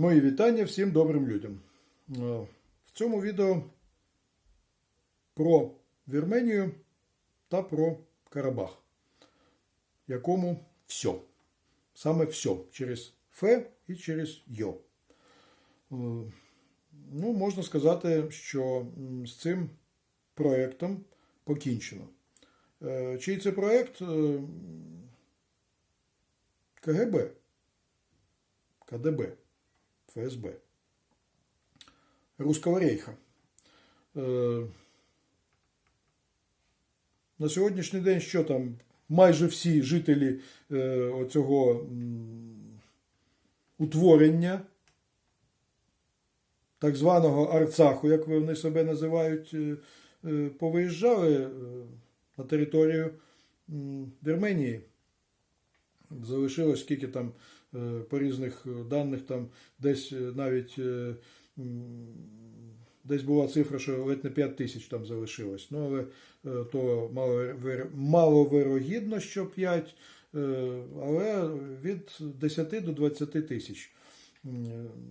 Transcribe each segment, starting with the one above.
Мої вітання всім добрим людям. Е, В цьому відео про Вірменію та про Карабах, якому все. Саме все через Фе і через Йо. Е, Ну, можна сказати, що з цим проєктом покінчено. Е, Чий це проєкт? КГБ. КДБ. ФСБ. Руського рейха. Е, На сьогоднішній день що там? Майже всі жителі е, оцього утворення, так званого Арцаху, як вони себе називають, е, е, повиїжджали на територію Вірменії. Залишилось скільки там по різних даних, там десь е, навіть е, десь була цифра, що ледь не 5 тисяч там залишилось. Ну, але е, то маловир- маловирогідно, що 5, е, але від 10 до 20 тисяч.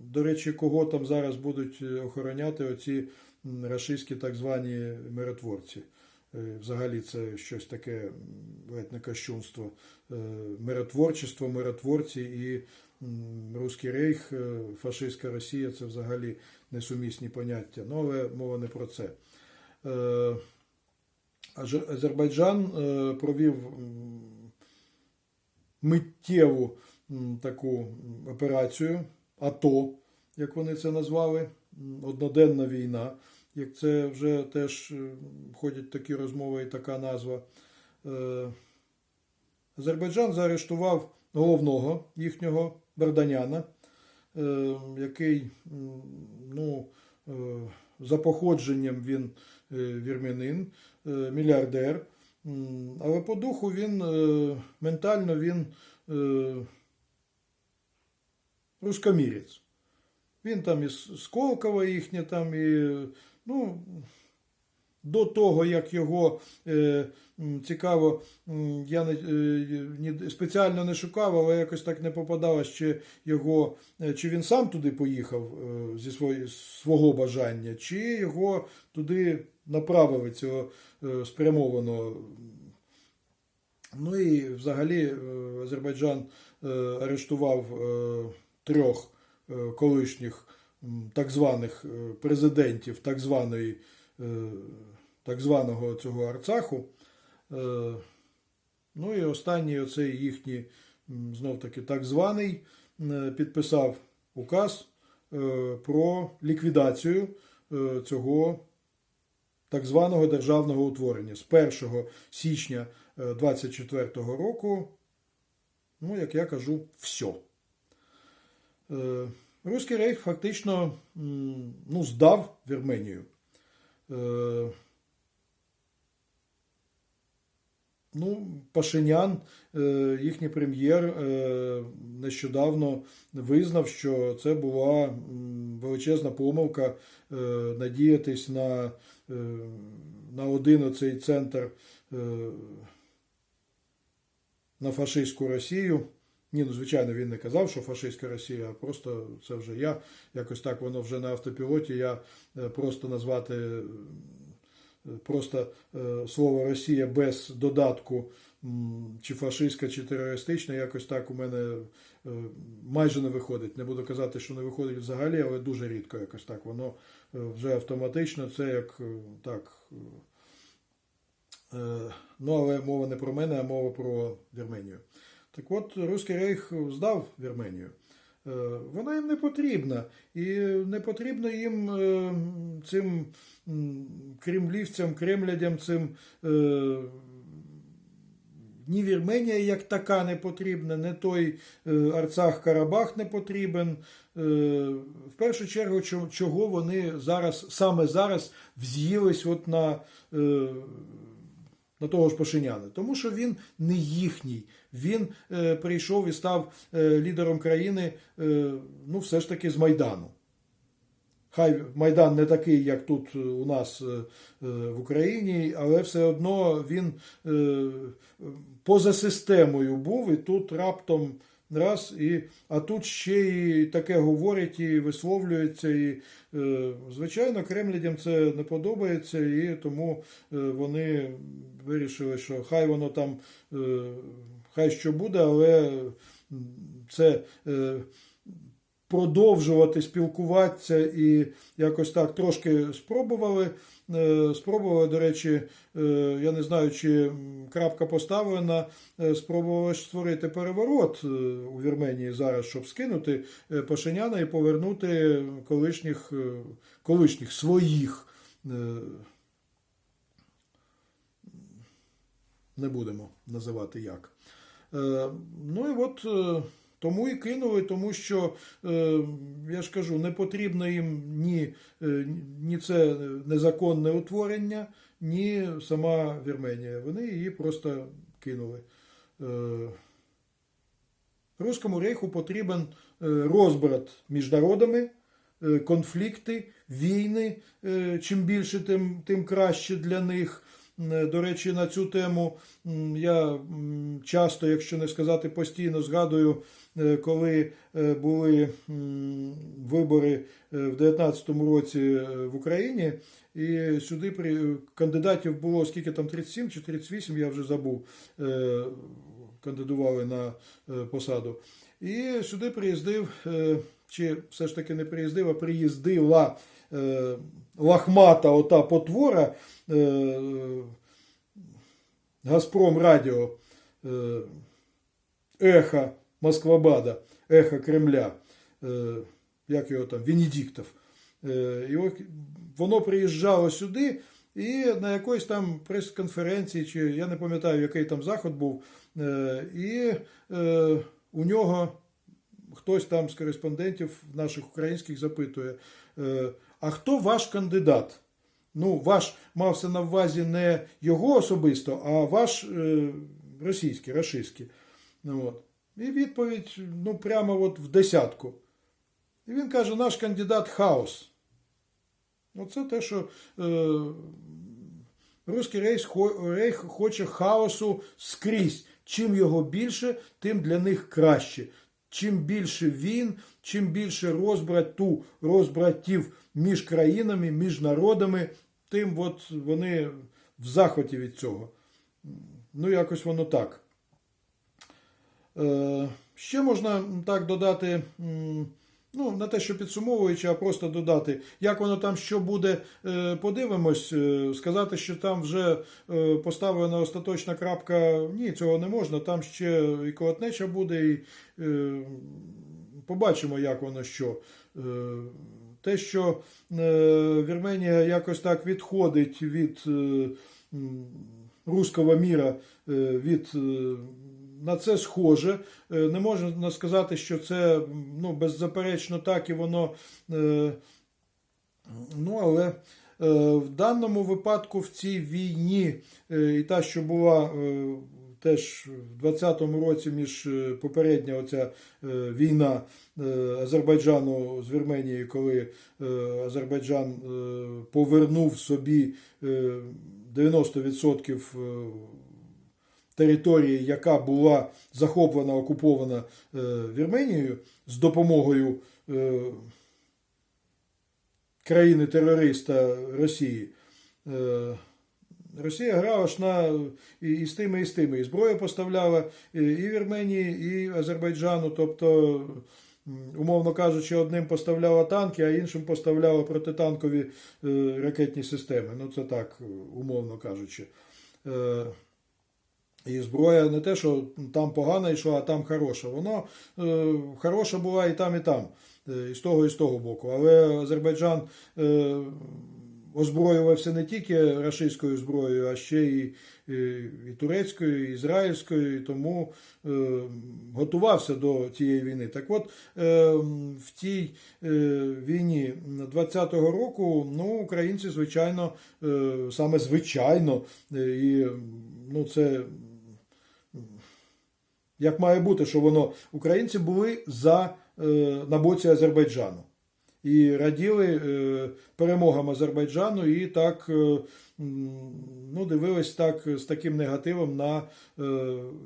До речі, кого там зараз будуть е, охороняти оці рашистські так звані миротворці. Е, Взагалі це щось таке ледь кощунство. Е, Миротворчество, миротворці і Руський рейх, е, фашистська Росія це взагалі несумісні поняття. Ну, але мова не про це. Азербайджан провів миттєву таку операцію АТО, як вони це назвали, одноденна війна, як це вже теж е, ходять такі розмови і така назва. Е, Азербайджан заарештував головного їхнього Берданяна, е, який ну, за походженням він вірмянин, мільярдер. Але по духу він ментально він рускомірець. Він там із Сколково їхнє, там і ну, до того, як його е, цікаво, я не, е, спеціально не шукав, але якось так не попадалось, чи його, е, чи він сам туди поїхав е, зі свої, свого бажання, чи його туди направили цього е, спрямовано. Ну і взагалі е, Азербайджан е, арештував е, трьох е, колишніх так званих е, президентів так званої е, так званого цього Арцаху. Е, Ну і останній оцей їхній, знов таки, так званий, підписав указ про ліквідацію цього так званого державного утворення з 1 січня 24 року, ну, як я кажу, все. Руський рейх фактично ну, здав Вірменію. Е, Ну, Пашинян, е, їхній прем'єр, е, нещодавно визнав, що це була величезна помилка надіятись на, на один оцей центр на фашистську Росію. Ні, ну звичайно, він не казав, що фашистська Росія, а просто це вже я. Якось так воно вже на автопілоті. Я е, просто назвати е, просто е, слово Росія без додатку чи фашистська, чи терористична, якось так у мене майже не виходить. Не буду казати, що не виходить взагалі, але дуже рідко якось так. Воно вже автоматично, це як так. Ну, але мова не про мене, а мова про Вірменію. Так от, Руський рейх здав Вірменію. Е, Вона їм не потрібна. І не потрібно їм е, цим кремлівцям, кремлядям, цим е, ні Вірменія як така не потрібна, не той Арцах Карабах не потрібен. В першу чергу, чого вони зараз, саме зараз вз'їлись от на, на того ж Пашиняна. Тому що він не їхній. Він е, прийшов і став е, лідером країни, е, ну, все ж таки з Майдану. Хай Майдан не такий, як тут е, у нас е, е, в Україні, але все одно він е, поза системою був, і тут раптом Раз, і, а тут ще і таке говорять і висловлюється. І, е, звичайно, кремлядям це не подобається, і тому е, вони вирішили, що хай воно там, е, хай що буде, але це. Е, продовжувати спілкуватися і якось так трошки спробували. Е, Спробували, до речі, е, я не знаю, чи крапка поставлена, е, спробували створити переворот у Вірменії зараз, щоб скинути Пашиняна і повернути колишніх, колишніх своїх. Не будемо називати як. Ну і от тому і кинули, тому що, е, я ж кажу, не потрібно їм ні, е, ні це незаконне утворення, ні сама Вірменія. Вони її просто кинули. Е, Руському рейху потрібен розбрат між народами, конфлікти, війни. Чим більше, тим, тим краще для них. Е, До речі, на цю тему я часто, якщо не сказати постійно, згадую, е, коли е, були вибори в 2019 році в Україні, і сюди при кандидатів було скільки там 37 чи 38, я вже забув. Кандидували на посаду. І сюди приїздив, чи все ж таки не приїздив, а приїздила лахмата ота потвора е, Газпром Радіо, е, Ехо Москвабада, Ехо Кремля, е, як його там. Е, от воно приїжджало сюди, і на якоїсь там прес-конференції, чи я не пам'ятаю, який там заход був, е, і е, у нього хтось там з кореспондентів наших українських запитує: е, а хто ваш кандидат? Ну, ваш мався на увазі не його особисто, а ваш е, російський, рашистський. Ну, от. І відповідь ну, прямо от в десятку. І він каже: наш кандидат хаос. Оце те, що е, Руський рейх, рейх хоче хаосу скрізь. Чим його більше, тим для них краще. Чим більше він, чим більше розбрату, розбратів між країнами, між народами, тим от вони в захваті від цього. Ну, якось воно так. Е, ще можна так додати, ну, не те, що підсумовуючи, а просто додати, як воно там що буде, е, подивимось. Е, Сказати, що там вже е, поставлена остаточна крапка, ні, цього не можна. Там ще і колотнеча буде, і побачимо, як воно що. Те, що е, Вірменія якось так відходить від е, м, руського міра, е, від на це схоже. Не можна сказати, що це ну, беззаперечно так і воно. Ну, але в даному випадку в цій війні, і та, що була теж в 20-му році між е, попередня оця е, війна е, Азербайджану з Вірменією, коли Азербайджан повернув собі е, 90% е, території, яка була захоплена, окупована Вірменією з допомогою країни-терориста Росії. Росія грала ж на і, і з тими, і з тими. І зброю поставляла і, і Вірменії, і Азербайджану. Тобто, умовно кажучи, одним поставляла танки, а іншим поставляла протитанкові е, ракетні системи. Ну, це так, умовно кажучи. Е, і зброя не те, що там погана йшла, а там хороша. Воно е, хороша була і там, і там, е, і з того, і з того боку. Але Азербайджан е, озброювався не тільки рашистською зброєю, а ще і, і, і турецькою, і ізраїльською, і тому е, готувався до цієї війни. Так от е, в тій е, війні 20-го року ну, українці, звичайно, е, саме звичайно, е, і ну, це як має бути, що воно українці були за е, на боці Азербайджану. І раділи е, перемогам Азербайджану, і так е, ну, дивились так з таким негативом на е,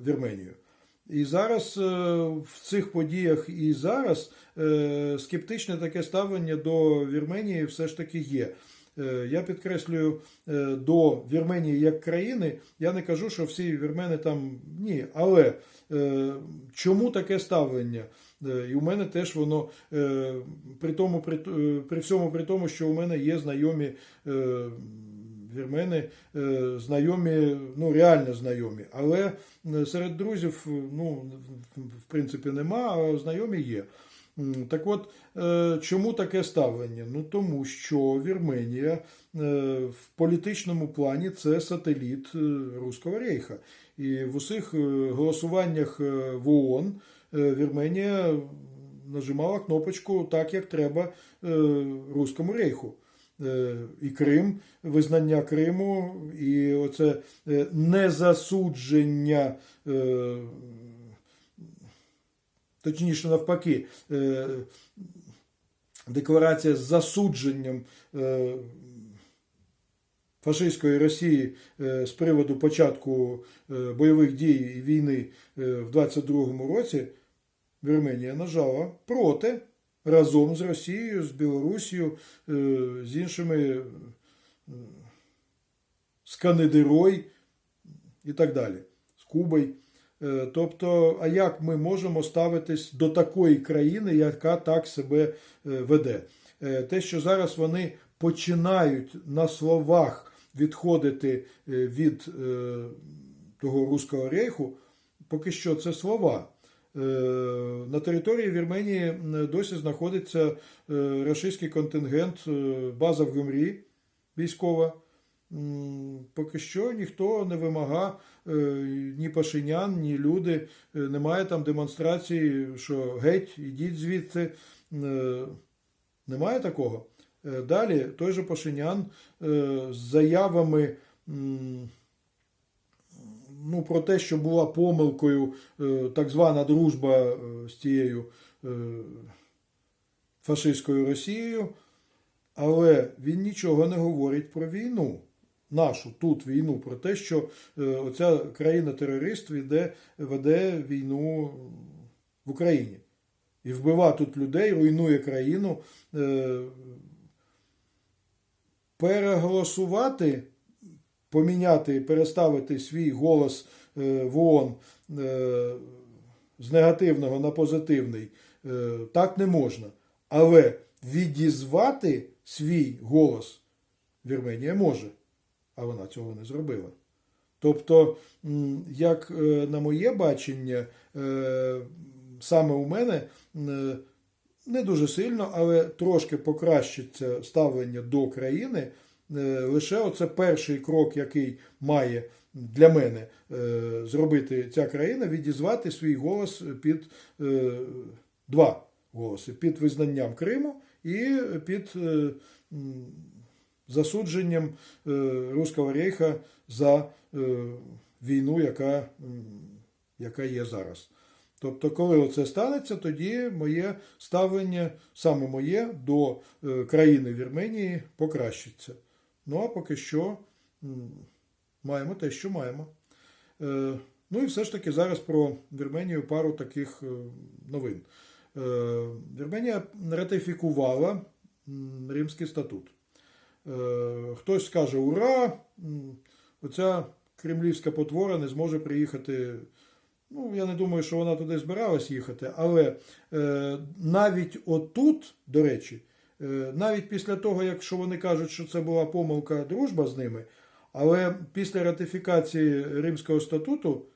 Вірменію. І зараз е, в цих подіях і зараз е, скептичне таке ставлення до Вірменії все ж таки є. Е, Я підкреслюю е, до Вірменії як країни. Я не кажу, що всі вірмени там ні. Але е, чому таке ставлення? Е, І у мене теж воно е, при тому, при, е, при всьому при тому, що у мене є знайомі вірмени, знайомі, ну реально знайомі. Але серед друзів, ну в принципі, нема, а знайомі є. Так от, чому таке ставлення? Ну тому що Вірменія в політичному плані це сателіт Руського рейха. І в усіх голосуваннях в ООН Вірменія нажимала кнопочку так, як треба е, Руському рейху. Е, І Крим, визнання Криму, і оце е, незасудження. е, точніше навпаки, е, декларація з засудженням е, фашистської Росії е, з приводу початку е, бойових дій і війни е, в 22-му році Вірменія нажала проти разом з Росією, з Білорусією, е, з іншими е, з Канедерой і так далі, з Кубою. Е, Тобто, а як ми можемо ставитись до такої країни, яка так себе веде? Те, що зараз вони починають на словах відходити від того руського рейху, поки що це слова. Е, На території Вірменії досі знаходиться е, рашистський контингент, е, база в Гюмрі військова. Поки що ніхто не вимагав е, ні пашинян, ні люди. Немає там демонстрації, що геть, ідіть звідти. Е, Немає такого. Далі той же Пашинян з заявами ну, про те, що була помилкою е, так звана дружба е, з тією е, фашистською Росією, але він нічого не говорить про війну. Нашу тут війну, про те, що оця країна-терорист веде, веде війну в Україні. І вбива тут людей, руйнує країну. Переголосувати, поміняти, переставити свій голос е, в ООН е, з негативного на позитивний е, так не можна. Але відізвати свій голос Вірменія може, а вона цього не зробила. Тобто, як на моє бачення, саме у мене не дуже сильно, але трошки покращиться ставлення до країни. Е, Лише оце перший крок, який має для мене е, зробити ця країна, відізвати свій голос під е, два голоси: під визнанням Криму і під засудженням Руського рейха за війну, яка, яка є зараз. Тобто, коли оце станеться, тоді моє ставлення, саме моє, до країни Вірменії покращиться. Ну а поки що маємо те, що маємо. Е, Ну і все ж таки зараз про Вірменію пару таких е, новин. Е, Вірменія ратифікувала Римський статут. Хтось скаже ура! Оця кремлівська потвора не зможе приїхати. Ну, я не думаю, що вона туди збиралась їхати, але навіть отут, до речі, навіть після того, якщо вони кажуть, що це була помилка дружба з ними, але після ратифікації Римського статуту,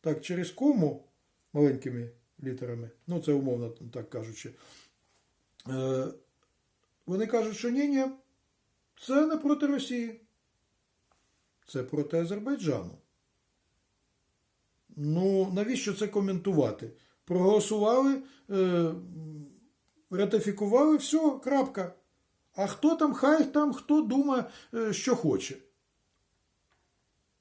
так через кому маленькими літерами, ну це умовно так кажучи, е, вони кажуть, що ні, ні, це не проти Росії, це проти Азербайджану. Ну, навіщо це коментувати? Проголосували, е, ратифікували, все, крапка. А хто там, хай там хто думає, е, що хоче.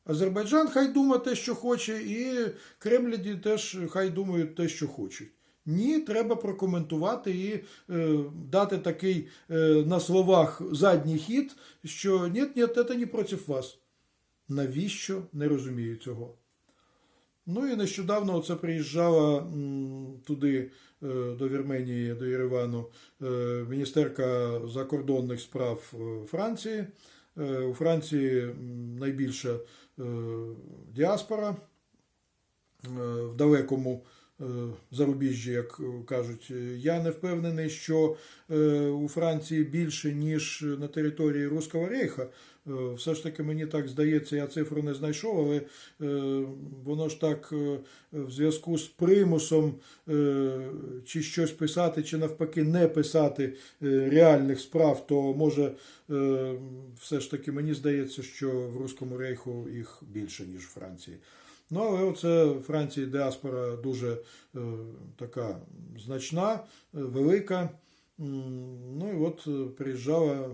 Азербайджан хай думає те, що хоче, і Кремляді теж хай думають те, що хочуть. Ні, треба прокоментувати і е, дати такий е, на словах задній хід, що ні, ні, це не проти вас. Навіщо? Не розумію цього. Ну і нещодавно це приїжджала туди, е, до Вірменії, до Єревану, е, міністерка закордонних справ е, Франції. У Франції найбільша діаспора в далекому зарубіжжі, як кажуть. Я не впевнений, що у Франції більше, ніж на території Руського Рейха. Е, Все ж таки, мені так здається, я цифру не знайшов, але е, воно ж так е, в зв'язку з примусом чи щось писати, чи навпаки не писати реальних справ, то може все ж таки мені здається, що в Руському Рейху їх більше, ніж в Франції. Ну, але оце Франції діаспора дуже така значна, велика. Ну і от е, приїжджала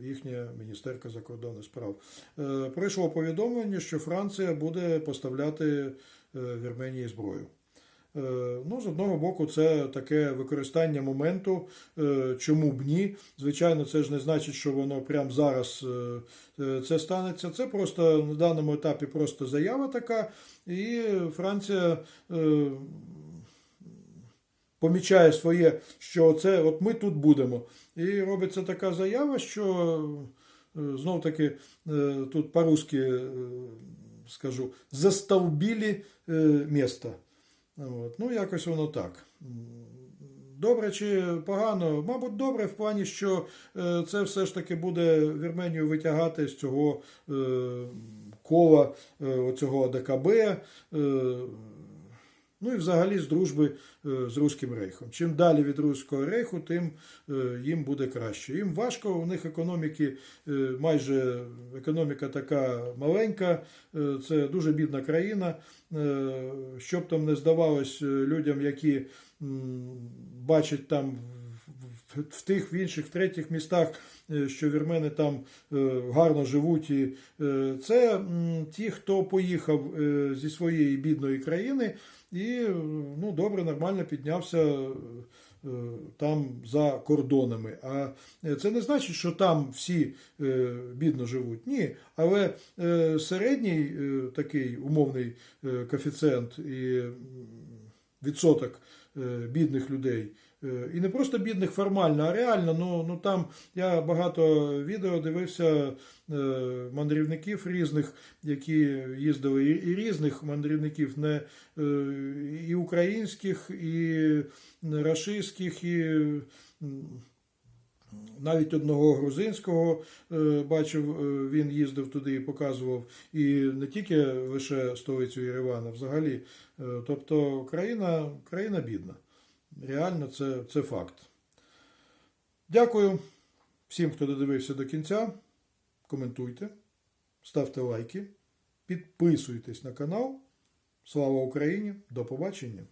їхня міністерка закордонних справ. Е, Прийшло повідомлення, що Франція буде поставляти Вірменії зброю. Ну, з одного боку, це таке використання моменту, е, чому б ні. Звичайно, це ж не значить, що воно прямо зараз е, е, це станеться. Це просто на даному етапі просто заява така, і Франція. Е, Помічає своє, що це от ми тут будемо. І робиться така заява, що знов таки тут по-русски е, скажу, застовбілі е, місто. От. Ну, якось воно так. Добре чи погано? Мабуть, добре в плані, що е, це все ж таки буде Вірменію витягати з цього е, кола, е, оцього АДКБ. Ну і взагалі з дружби е, з Руським Рейхом. Чим далі від Руського Рейху, тим е, їм буде краще. Їм важко, у них економіки е, майже економіка така маленька, це дуже бідна країна. Щоб там не здавалось людям, які бачать там в- тих, в інших, в третіх містах, е, що вірмени там е, гарно живуть. І, е, це ті, хто поїхав зі своєї бідної країни і ну, добре, нормально піднявся там за кордонами. А це не значить, що там всі бідно живуть. Ні. Але середній такий умовний коефіцієнт і відсоток бідних людей. Е, І не просто бідних формально, а реально. Ну, ну там я багато відео дивився е, мандрівників різних, які їздили, і, різних мандрівників, не е, і українських, і рашистських, і навіть одного грузинського бачив, він їздив туди і показував, і не тільки лише столицю Єревана, взагалі. Тобто країна, країна бідна. Реально, це, це факт. Дякую всім, хто додивився до кінця. Коментуйте, ставте лайки, підписуйтесь на канал. Слава Україні! До побачення!